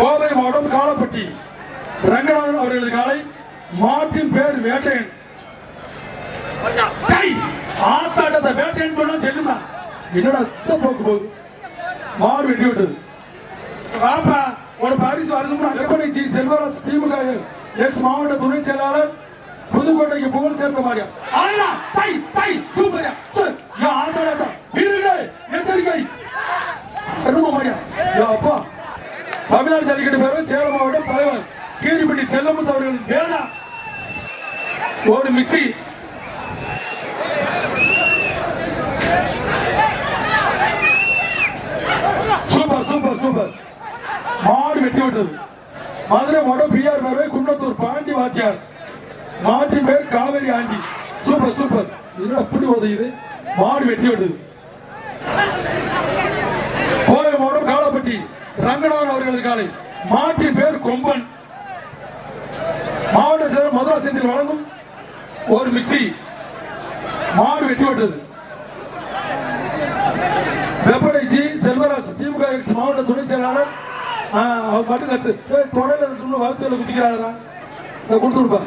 கோவை மாவட்டம் காலப்பட்டி. ரங்கநாதன் அவர்களது காலை மாட்டின் பேர் வேட்டையன். டேய், ஆத்தாட்டத்தை வேட்டையன் சொன்னா செல்லுமா என்னடா அத்தை போக்கு போகுது? மாறு வெட்டி விட்டது. பாப்பா ஒரு பரிசு வருஷம் ஜி செல்வராஜ் திமுக எக்ஸ் மாவட்ட துணை செயலாளர் புதுக்கோட்டைக்கு புகழ் சேர்த்த மாட்டியா ஆயா டை டை சூப்பர்யா சார் யா ஆத்தாடா வீரர்களே எச்சரிக்கை அரும மாடியா யா அப்பா தமிழ்நாடு ஜல்லிக்கட்டு சேலம் மாவட்டம் தலைவர் கீரிப்பட்டி செல்லமுத்து அவர்கள் வேணா ஒரு மிக்சி சூப்பர் சூப்பர் சூப்பர். மாடு வெட்டி விட்டது. மதுரை மாவட்டம் பிஆர் பேரவை குன்னத்தூர் பாண்டி வாத்தியார். மாட்டின் பேர் காவேரி ஆண்டி. Super super. என்ன அப்படி உதயுது? மாடு வெட்டி விட்டது. கோவை மாவட்டம் காலப்பட்டி. ரங்கநாதன் அவர்களது காலை. மாட்டின் பேர் கொம்பன். மாவட்ட செயலர் மதுரா செந்தில் வழங்கும் ஒரு மிக்சி. மாடு வெட்டி விட்டது வெப்படை ஜி செல்வராஜ் திமுக எக்ஸ் மாவட்ட துணை செயலாளர். அவர் மட்டும் கத்து. ஏய், வகுத்துல குதிக்கிறாரா கொடுத்து விடுப்பா.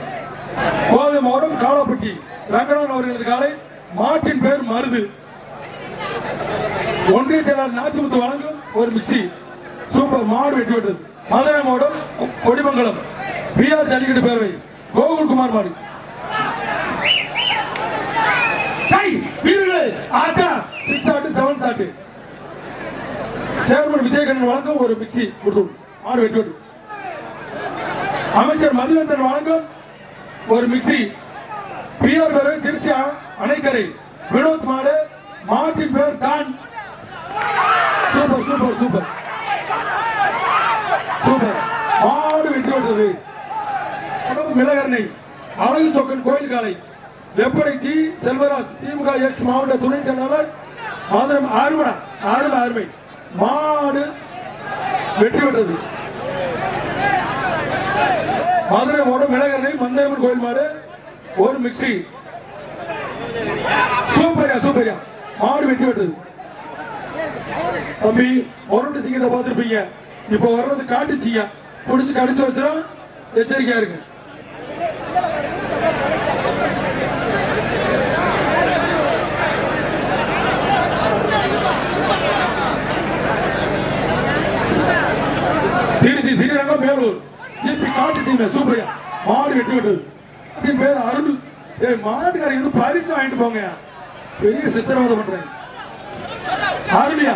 கோவை மாவட்டம் காலாப்பட்டி. ரங்கநாதன் அவர்களது காலை மாட்டின் பேர் மருது. ஒன்றிய செயலாளர் நாச்சிமுத்து வழங்கும் ஒரு மிக்சி. சூப்பர் மாடு வெட்டி விட்டது மதுரை மாவட்டம் கொ- கொடிமங்கலம். பிஆர் ஜல்லிக்கட்டு பேரவை. கோகுல்குமார் மாடு. டேய், வீரர்களே ஆச்சா சிக்ஸ் ஆட்டு செவன் சாட்டு சேர்மன் விஜயகண்ணன் வழங்கும் ஒரு மிக்சி கொடுத்து மாடு வெட்டி விட்டு. அமைச்சர் மதுவேந்தன் வழங்கும் ஒரு மிக்சி பிஆர் பேரவை திருச்சி அ- அணைக்கரை. வினோத் மாடு மாட்டின் பேர் Don. Super super super super. மாடு வெற்றி மிளகரணை அழகு சொக்கன் கோயில் காலை வெப்படை ஜி செல்வராஜ் திமுக எக்ஸ் மாவட்ட துணை செயலாளர் மதுரை ஆறுமடா ஆறுமை ஆறுமை. மாடு வெற்றி பெற்றது. மதுரை மாவட்டம் மிளகரணை மந்தையம்மன் கோயில் மாடு ஒரு மிக்சி சூப்பர்யா சூப்பர்யா. மாடு வெற்றி பெற்றது. தம்பி முரட்டு சிங்கத்தை பார்த்துருப்பீங்க. இப்போ வர்றது காட்டுச்சிங்க. பிடிச்சி கடிச்சு வச்சிடும் எச்சரிக்கையா இருக்கு. திருச்சி ஸ்ரீரங்கம் மேலூர். ஜிபி காட்டுச்சிங்க சூப்பர்யா மாடு வெட்டி விட்டது. பேர் அருள். ஏய் மாட்டுக்காரங்க வந்து பரிசு வாங்கிட்டு போங்க. பெரிய சித்திரவதை பண்றேன். அருளியா?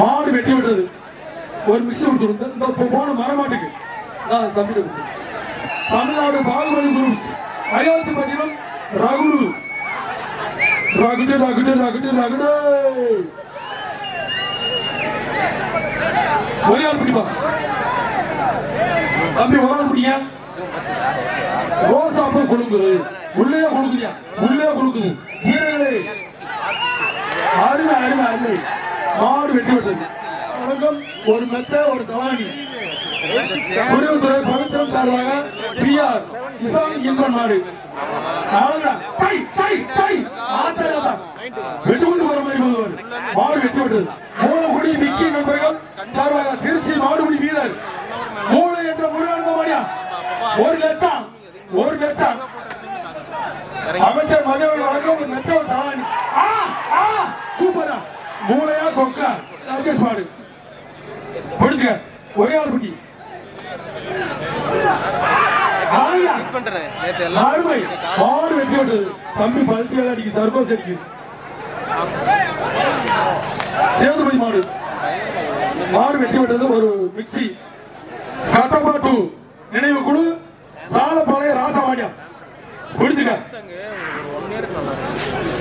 மாடு வெட்டி விட்டது. ஒரு மிக்சி கொடுத்துருந்த இந்த இப்போ போன மரமாட்டுக்கு. நான் தம்பிட்டு கொடுத்து தமிழ்நாடு பாகுபலி குரூப்ஸ் அயோத்தி பட்டினம் ரகுடு. ரகுடு ரகுடு ரகுடு ரகுடு. ஒரே ஆள் பிடிப்பா. தம்பி ஒரு ஆள் பிடிங்க. ரோசா பூ குலுங்குது உள்ளே கொடுக்குறியா உள்ளே கொடுக்குது வீரர்களே. அருமை அருமை அருமை. மாடு வெட்டி விட்டது. வணக்கம் ஒரு மெத்த ஒரு தலானி. குருவுத்துறை பவித்திரம் சார்பாக பிஆர் இசான் இன்பன் மாடு. அழகா ஆத்தரதா. வெட்டு கொண்டு போற மாதிரி போதுவார் மாடு வெட்டி விட்டது. மூலகுடி விக்கி நண்பர்கள் சார்பாக திருச்சி மாடுபிடி வீரர். மூளை என்ற முருகானந்த மாடியா ஒரு லட்சம் ஒரு லட்சம். அமைச்சர் மதியவன் வழக்கம் ஒரு மெத்த ஒரு தலானி. ஆ ஆ சூப்பரா. மூளையா கொக்கா. ராஜேஷ் மாடு. பிடிச்சுக்க ஒரே ஆள் பிடி அருமை. மாடு வெட்டி விட்டது தம்பி பல்ட்டியால் அடிக்கு சர்க்கோஸ் அடிக்குது. சேதுபதி மாடு. மாடு வெட்டி விட்டது ஒரு மிக்சி கட்டப்பா டூ. நினைவு குழு சாலப்பாளைய ராசமாடியா பிடிச்சுக்க.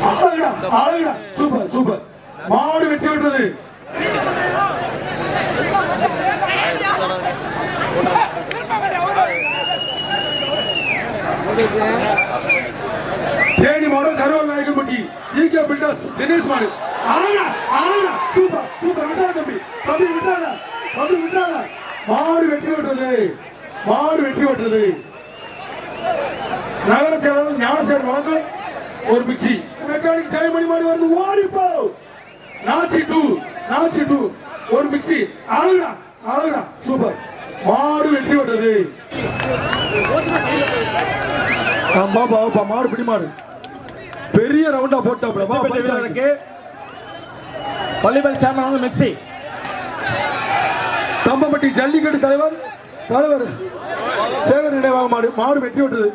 அழகுடா அழகுடா சூப்பர் சூப்பர். மாடு வெட்டி விட்டது தேனி மாவட்டம் கருவல் நாயக்கன்பட்டி. ஈகே பில்டர்ஸ் தினேஷ் மாடு. ஆனா ஆனா சூப்பர் சூப்பர் விட்டாத தம்பி. தம்பி விட்டாத தம்பி விட்டாத மாடு வெற்றி பெற்றது மாடு வெற்றி பெற்றது நகர செயலாளர் ஞானசேர் வாங்க ஒரு மிக்சி மெக்கானிக் ஜெயமணி மாடு வருது. ஓடிப்போ நாச்சி டூ நாச்சி டூ ஒரு மிக்சி அழகுடா அழகுடா சூப்பர். மாடு வெற்றி பெற்றது ஆமா பாப்பா மாடு பிடி மாடு. பெரிய ரவுண்டா போட்டாப்ல வா வீரருக்கு பள்ளிப்பள்ளி சேர்மன் வந்து மிக்சி தம்பம்பட்டி ஜல்லிக்கட்டு தலைவர் தலைவர் சேகர் நினைவாக மாடு. மாடு வெற்றி பெற்றது.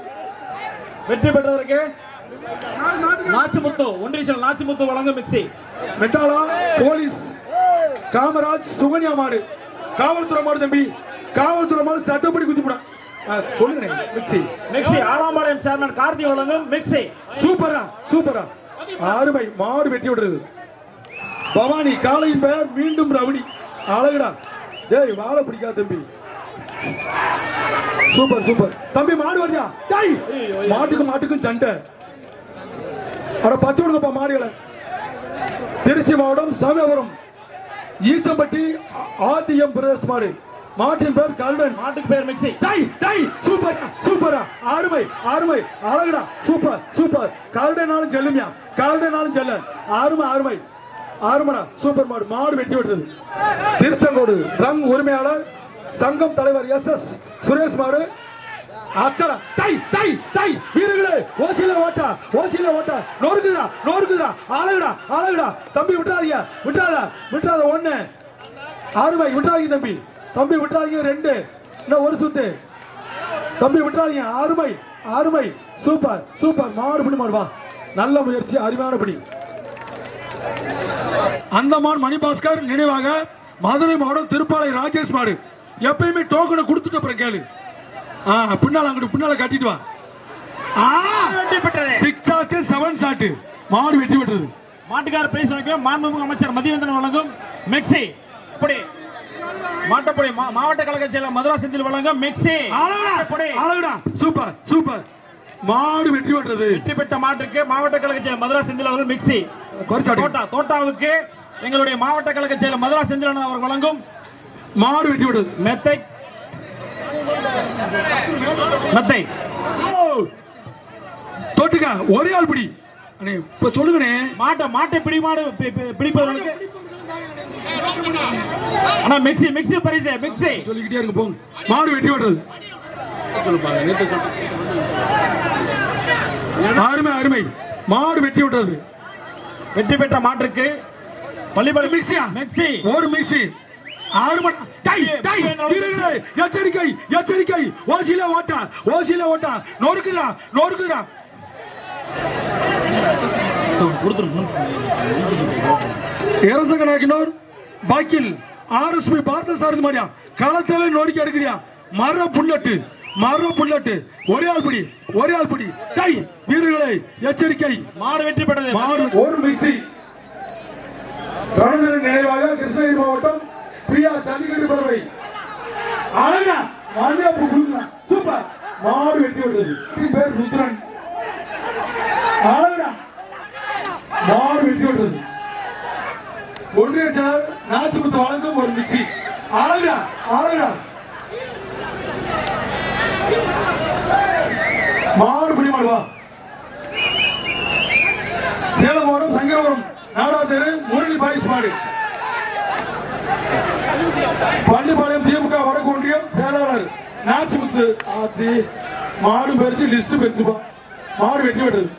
வெற்றி பெற்றவருக்கு நாச்சிமுத்து ஒன்றியல் நாச்சிமுத்து வழங்கும் மிக்சி மெட்டாலா போலீஸ் காமராஜ் சுகன்யா மாடு. காவல்துறை மாடு தம்பி. காவல்துறை மாடு சட்டப்படி குதிப்பட சொல்லுங்க. Mixie mixie Alampalayam chairman Karthi வழங்கும் மிக்சி சூப்பரா சூப்பரா. அருமை. மாடு வெட்டி விடுறது. பவானி காலையின் பெயர் மீண்டும் ரவுடி. அழகுடா. டேய் வாழை பிடிக்காத தம்பி. Super super. தம்பி மாடு வருதா? டேய் மாட்டுக்கு மாட்டுக்கும் சண்டை. அட பத்து விடுங்கப்பா மாடுகளை. திருச்சி மாவட்டம் சமயபுரம் ஈச்சம்பட்டி ஆதியம் பிரதேஷ் மாடு. மாட்டின் பேர் கருடன். மாட்டுக்கு பேர் மிக்சி டை டை சூப்பர் சூப்பரா. அருமை அருமை அழகுடா. Super super. கருடனாலும் செல்லுமியா. கருடனாலும் செல்ல. அருமை அருமை அருமடா சூப்பர் மாடு. மாடு வெட்டி விட்டது திருச்செங்கோடு ரங் உரிமையாளர் சங்கம் தலைவர் எஸ் எஸ் சுரேஷ் மாடு. அச்சடா. டை டை டை. வீரர்களே ஓசில ஓட்டா ஓசில ஓட்டா. நொறுக்குடா நொறுக்குடா அழகுடா அழகுடா. தம்பி விட்டாதீங்க விட்டாத விட்டாத ஒண்ணு. அருமை விட்டாதீங்க தம்பி. தம்பி விட்டாதீங்க ரெண்டு. இன்னும் ஒரு சுத்து. தம்பி விட்டாதீங்க அருமை அருமை சூப்பர் சூப்பர். மாடு பிடி மாடு வா. நல்ல முயற்சி அருமையான பிடி. அந்தமான் மணிபாஸ்கர் நினைவாக மதுரை மாவட்டம் திருப்பாலை ராஜேஷ் மாடு. எப்பயுமே டோக்கனை கொடுத்துட்டு அப்புறம் கேளு. ஆ பின்னால அங்கிட்டு பின்னால கட்டிட்டு வா. வெற்றி பெற்றது சிக்ஸ் ஷாட்டு செவன் ஷாட்டு மாடு வெட்டி விட்டுறது மாட்டுக்கார பிரைஸ் வழங்கும் மாண்புமிகு அமைச்சர் மதியவேந்தன் வழங்கும் மிக்சி இப்படி. மாட்டப்படி மாவட்ட கழக செயலர் மதுரா செந்தில் வழங்கும் மிக்சி. அழகுடா சூப்பர் சூப்பர். மாடு வெற்றி விட்டுறது வெற்றி பெற்ற மாட்டுக்கு மாவட்ட கழக செயலர் மதுரா செந்தில் அவர்கள் மிக்சி தோட்டா தோட்டாவுக்கு எங்களுடைய மாவட்ட கழக செயலர் மதுரா செந்தில் அவர் வழங்கும் மாடு வெட்டி விடுறது மெத்தை. மெத்தை. தொட்டுக்க ஒரே ஆள் பிடி. அண்ணே, இப்ப சொல்லுங்கண்ணே. மாட்டை மாட்டை பிடி மாடு பிடிப்பவர்களுக்கு. அண்ணா மிக்சி மிக்சி பரிசு மிக்சி சொல்லிக்கிட்டே இருங்க போங்க. மாடு வெட்டி விடுறது அருமை அருமை. மாடு வெட்டி விடுறது வெற்றி பெற்ற மாட்டிற்கு பள்ளிப்படை மிக்சியா? மிக்சி ஒரு மிக்சி எச்சரிக்கை எச்சரிக்கை. ஓசியில ஓட்டா ஓசியில ஓட்டா. நொறுக்குறா நொறுக்குறா இரசக நாயக்கனூர் பாக்கில் ஆர்எஸ்பி பார்த்த சாரதி மாடியா களத்தவே நோடிக்க எடுக்கிறியா? மர புல்லட்டு மர புல்லட்டு. ஒரே ஆள் பிடி ஒரே ஆள் பிடி. டை வீரர்களே எச்சரிக்கை. மாடு வெற்றி பெற்றது. மாடு ஒரு மிக்சி நினைவாக கிருஷ்ணகிரி மாவட்டம் பிரியா ஜல்லிக்கட்டு பறவை அழகா மாண்டியாப்பு குழுங்க சூப்பர். மாடு விடுறது என் பேர் ருத்ரன். அழகா. மாடு வெட்டி விடுறது ஒன்றிய செயலர் நாச்சிமுத்து வழங்கும் ஒரு மிக்சி. ஆளுடா ஆளுடா. மாடு பிடி மாடுவா சேலம் சங்கரபுரம் நாடா தெரு முரளி பாய்ஸ் மாடு. பள்ளிப்பாளையம் திமுக வடக்கு ஒன்றியம் செயலாளர் நாச்சிமுத்து ஆத்தி. மாடு பெருசு லிஸ்ட் பெருசுப்பா. மாடு வெட்டி விட்டுறது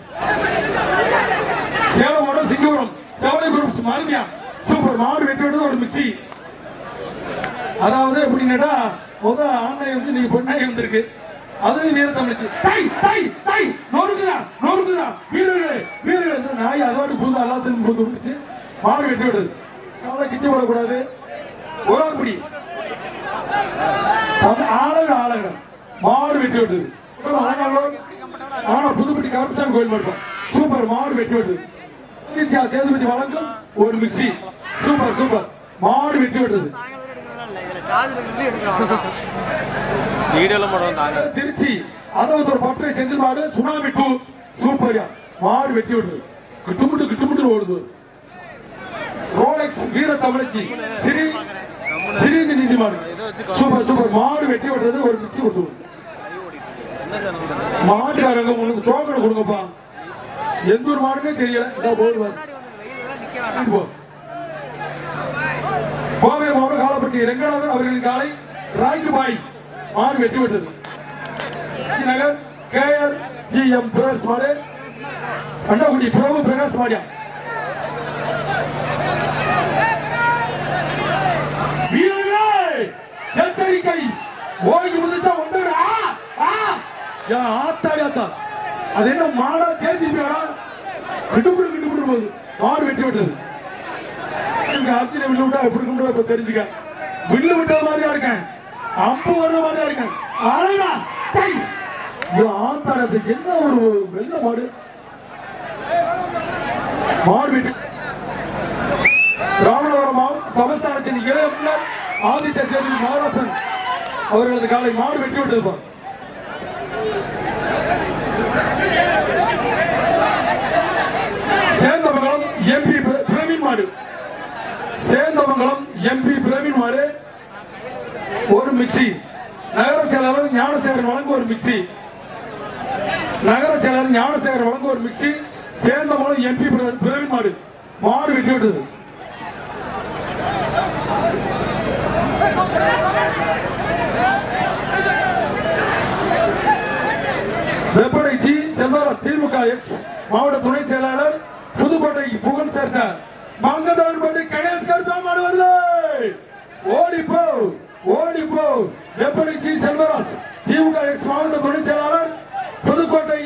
சேலம் மாவட்டம் சிங்கபுரம் செவலை குரூப்ஸ் மருந்தியா சூப்பர். மாடு வெட்டி விட்டது ஒரு மிக்சி அதாவது எப்படின்னா முத ஆண்மை வந்து நீ பொண்ணாய் வந்திருக்கு. அதுலயும் வீர தமிழ்ச்சி டை டை டை. நொறுக்குறா நொறுக்குறா வீரர்களே வீரர்களே. நாய் அதோடு புகுந்து எல்லாத்தையும் புகுந்து வந்துருச்சு மாடு வெட்டி விடுது. காலை கிட்டி விடக்கூடாது ஒரு ஆள் பிடி ஆளுக ஆளுக மாடு வெட்டி விடுது. ஆனா புதுப்பட்டி கருப்பசாமி கோயில் மட்டும் சூப்பர். மாடு வெட்டி விட்டுது நித்யா சேதுபதி வழங்கும் ஒரு மிக்சி. Super super. மாடு வெட்டி விட்டது. திருச்சி அதாவது ஒரு பட்டறை செந்தில் மாடு சுனாமி டூ சூப்பர்யா மாடு வெட்டி விடுது கிட்டுமுட்டு கிட்டுமுட்டு ஓடுது. ரோலெக்ஸ் வீர தமிழச்சி சிறி சிறிது நீதி மாடு. Super super. மாடு வெட்டி விடுறது ஒரு மிக்சி கொடுத்து மாட்டுக்காரங்க உங்களுக்கு டோக்கன் கொடுங்கப்பா. எந்த ஒரு மாடுமே தெரியல. இதா போகுது. கோவை மாவட்டம் காலப்பட்டி ரெங்கநாதன் அவர்களின் காலை ராய்க்கு பாய் மாடு வெற்றி பெற்றது நகர் கேஆர் ஜி எம் பிரகாஷ் மாடு அண்ணாகுடி பிரபு பிரகாஷ் மாடியா? எச்சரிக்கை. ஓய்வு முடிச்சா ஒன்று ஆத்தாடி ஆத்தா. அது என்ன மாடா தேய்ச்சிருப்பியாடா கிட்டுப்புடு கிட்டுப்புடு போகுது. மாடு வெட்டி விட்டது. எனக்கு அர்ச்சனை வில்லு விட்டா எப்படி கொண்டு இப்ப தெரிஞ்சுக்க? வில்லு விட்டது மாதிரியா இருக்கேன். அம்பு வர்ற மாதிரியா இருக்கேன். அழகா டேய். ஆத்தாடத்துக்கு என்ன ஒரு வெள்ள மாடு? மாடு வெட்டி. ராமநாதபுரம் சமஸ்தானத்தின் இளைய முன்னர் ஆதித்ய சேதுபதி மகாராசன் அவர்களது காலை மாடு வெட்டி விட்டது பா. சேந்தமங்கலம் எம்பி பிரவீன் மாடு சேந்தமங்கலம் எம்பி பிரவீன் மாடு. ஒரு மிக்சி. நகர செயலாளர் ஞானசேகரன் வழங்க ஒரு மிக்சி. நகர செயலாளர் ஞானசேகரன் வழங்க ஒரு மிக்சி. சேந்தமங்கலம் எம்பி பிரவீன் மாடு. மாடு விட்டு விட்டது. வெப்படை ஜி செல்வராஜ் திமுக எக்ஸ் மாவட்ட துணை செயலாளர் புதுக்கோட்டை புகழ் மங்கதவர் மங்கதவன்பட்டி கணேஷ் கருப்பா வருது ஓடி போ ஓடி போ எப்படி ஜி செல்வராஜ் திமுக எக்ஸ் மாவட்ட துணை செயலாளர் புதுக்கோட்டை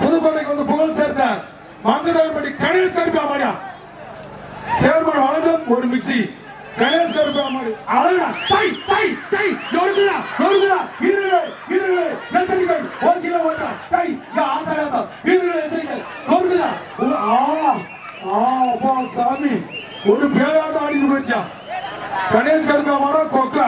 புதுக்கோட்டைக்கு வந்து புகழ் சேர்த்த மங்கதவன்பட்டி கணேஷ் கருப்பாமாடியா சேர்மன் வழங்கும் ஒரு மிக்சி. கணேஷ் கருப்பாமாடி அழகா டை டை டை நொறுக்குடா நொறுக்குடா. வீரர்களே வீரர்களே எச்சரிக்கை ஓசில ஓட்டா. டை யா ஆத்தாடா வீரர்களே எச்சரிக்கை நொறுக்குடா. ஆ. அப்பா சாமி. ஒரு பேயாட்ட ஆடிட்டு போச்சா கணேஷ் கருப்பாமாடா கொக்கா.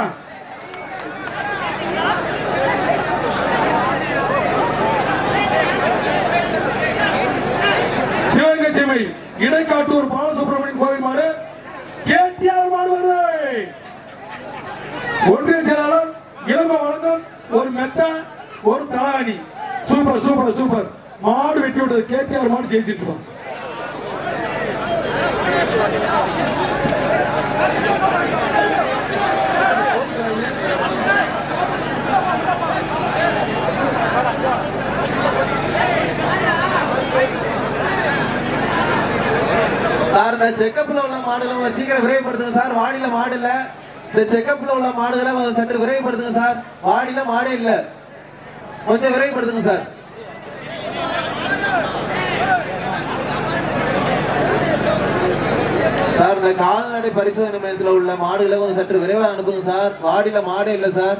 சிவகங்கை செம்மை இடைக்காட்டூர் பாலசுப்ரமணியன் கோவில் மாடு கேடிஆர் மாடு வருது. ஒன்றிய செயலாளர் இளம வழங்கம் ஒரு மெத்த ஒரு தலாணி சூப்பர் சூப்பர் சூப்பர். மாடு வெட்டி விட்டது. கேடிஆர் மாடு ஜெயிச்சிருச்சுப்பான் சார் இந்த செக்கப்பில் உள்ள மாடுகளை கொஞ்சம் சீக்கிரம் விரைவுபடுத்துங்க சார். வாடியில மாடு இல்லை. இந்த செக்கப்பில் உள்ள மாடுகளை கொஞ்சம் சற்று விரைவுபடுத்துங்க சார். வாடியில் மாடே இல்லை. கொஞ்சம் விரைவுபடுத்துங்க சார். சார் இந்த கால்நடை பரிசோதனை மையத்தில் உள்ள மாடுகளை கொஞ்சம் சற்று விரைவாக அனுப்புங்க சார். வாடியில மாடே இல்லை சார்.